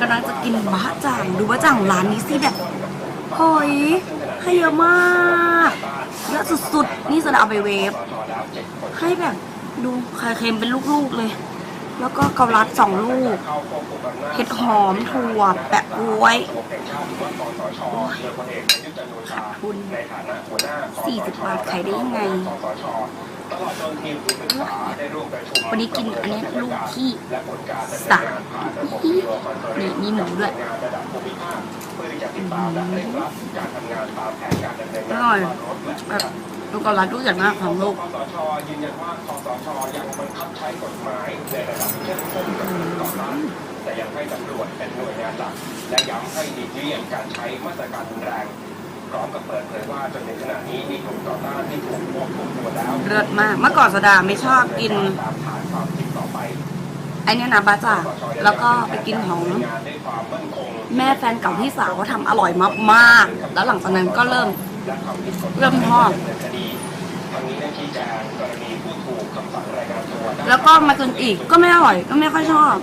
กำลังจะกินบะจ่างดูบะจ่างร้านนี้สิแบบเฮ้ยให้เยอะมากเยอะสุดๆ นี่จะเอาไปเวฟให้แบบดูไข่เค็มเป็นลูกๆเลย แล้วก็เกาลัดสองลูกเห็ดหอมถั่วแปะกล้วยขาดทุน40บาทขายได้ยังไง วันนี้กินอันนี้ลูกที่สามนี่มีหมูด้วยอร่อยแบบ ลูกเกาลัดลูกใหญ่มากของลูกคสชยืนยันว่าคสชยังบังคับใช้กฎหมายในระดับเข้มข้นกับผู้ต่อต้านแต่ยังให้ตำรวจเป็นหน่วยงานหลักและย้ำให้หลีกเลี่ยงการใช้มาตรการรุนแรงพร้อมกับเปิดเผยว่าจนถึงขณะนี้มีกลุ่มต่อต้านที่ถูกควบคุมตัวแล้วเลิศมาก เมื่อก่อนสดาไม่ชอบกินตามฐานความผิดต่อไปไอเนี้ยนะบ้าจ่างแล้วก็ไปกินของงานด้วยความมั่นคงแม่แฟนเก่าพี่สาวเขาทำอร่อยมากๆแล้วหลังจากนั้นก็เริ่ม และความผิดกฎหมายเริ่มชอบดำเนินคดีทางนี้ได้ชี้แจงกรณีผู้ถูกคำสั่งรายงานตัวได้แล้วก็มากินอีกก็ไม่อร่อยก็ไม่ค่อยชอบ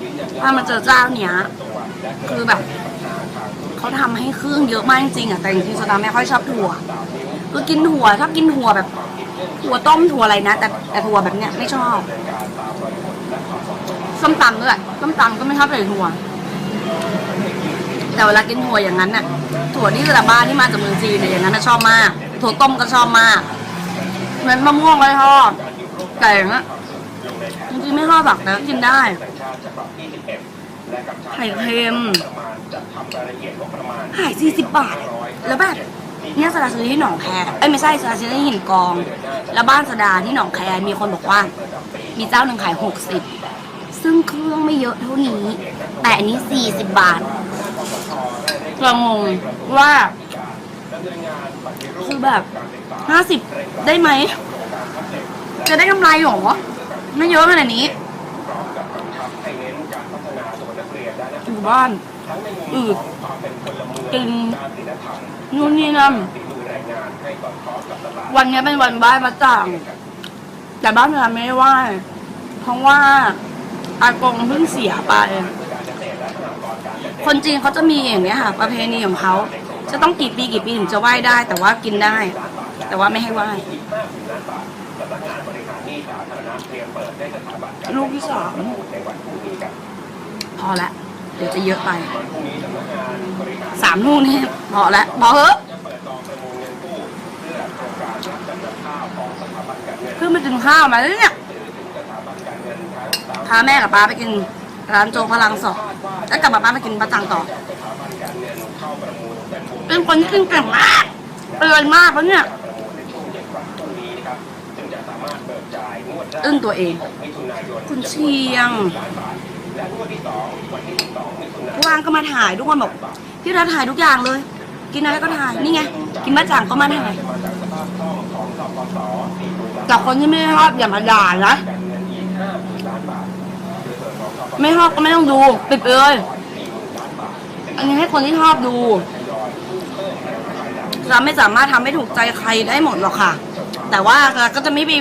ถ้ามาเจอเจ้าเนี้ยคือแบบเขาทำให้เครื่องเยอะมากจริงๆอะแต่จริงๆโซดาไม่ค่อยชอบถั่วคือกินถั่วชอบกินถั่วแบบถั่วต้มถั่วอะไรนะ แต่แต่ถั่วแบบเนี้ยไม่ชอบส้มตำด้วยส้มตำก็ไม่ชอบใส่ถั่ว แต่เวลากินถั่วอย่างนั้นน่ะ ถั่วที่ซาลาบ้าที่มาจากเมืองจีนเนี่ยอย่างนั้นน่ะชอบมาก ถั่วต้มก็ชอบมากเหม็ดมะม่วงก็ชอบแต่อย่างนั้นจริงๆไม่ชอบหรอกแต่ก็กินได้สัญชาติฉบับที่11และกำชับไข่เค็มประมาณจัดทำรายละเอียดงบบาท แล้วแบบเนี่ยสดาซื้อที่หนองแคเอ้ยไม่ใช่สดาซื้อที่หินกอง แล้วบ้านสดาที่หนองแคมีคนบอกว่า มีเจ้าหนึ่งขาย60ซึ่งเครื่องไม่เยอะเท่านี้ แต่อันนี้40บาท เรางงว่า คือแบบห้าสิบได้ไหม จะได้กำไรหรอ ไม่เยอะขนาดนี้อยู่บ้านอืดกินนู่นนี่นั่นวันนี้เป็นวันไหว้มาจ่างแต่บ้านเราไม่ไหวเพราะว่า อากงเพิ่งเสียไป คนจีนเขาจะมีอย่างเนี้ยค่ะ ประเพณีของเขาจะต้องกี่ปีกี่ปีถึงจะไหว้ได้ แต่ว่ากินได้ แต่ว่าไม่ให้ไหว้สำนักงานบริหารหนี้สาธารณะเตรียมเปิดในการลูกที่สามในวันพรุ่งนี้ครับพอละเดี๋ยวจะเยอะไปวันพรุ่งนี้สามลูกนี่พอละพอเถอะเปิดจองประมูลเงินกู้เพื่อโครงการรับจำนำข้าวของสถาบันการเงินเพิ่งไปกินข้าวมาแล้วเนี่ยสถาบันการเงินทั้งพาแม่กับป้าไปกินร้านโจกพลังสอง แล้วกลับมาบ้านไปกินประจังต่อ เป็นคนที่กินเก่งมากเตือนมากเพราะเนี่ยอึ้งตัวเอง คุณเชียงวางก็มาถ่ายทุกคนบอกที่เราถ่ายทุกอย่างเลย กินอะไรก็ถ่ายนี่ไงกินมะจ่างก็มาถ่ายจากคนที่ไม่ชอบอย่ามาด่านะ ไม่ชอบก็ไม่ต้องดูปิดไปเลย อันนี้ให้คนที่ชอบดูเราไม่สามารถทำให้ถูกใจใครได้หมดหรอกค่ะ แต่ว่าเราก็จะไม่ไป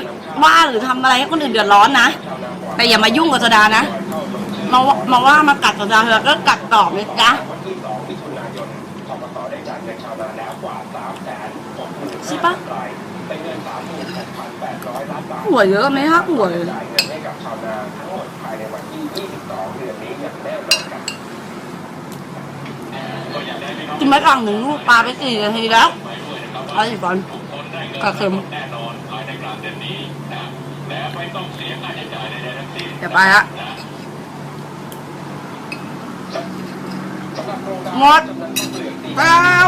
ว่าหรือทำอะไรให้คนอื่นเดือดร้อนนะแต่อย่ามายุ่งกับโซดานะมาว่ามาว่ามากัดโซดาเธอก็กัดตอบเลยจ้ะวันที่สองมิถุนายนสปสได้จายเงินชาวนาแล้วกว่าสามแสนกหมื่นใช่ปะหัวเยอะไหมคะหัวจ่ายเงินให้กับชาวนาทั้งหมดภายในวันที่ 22 เดือนนี้อย่างแน่นอนครับกินมะจ่างหนึ่งลูกปลาไปสี่นาทีแล้วเอาสิบอลกระเค็มเดี๋ยวไปละหมดไปแล้ว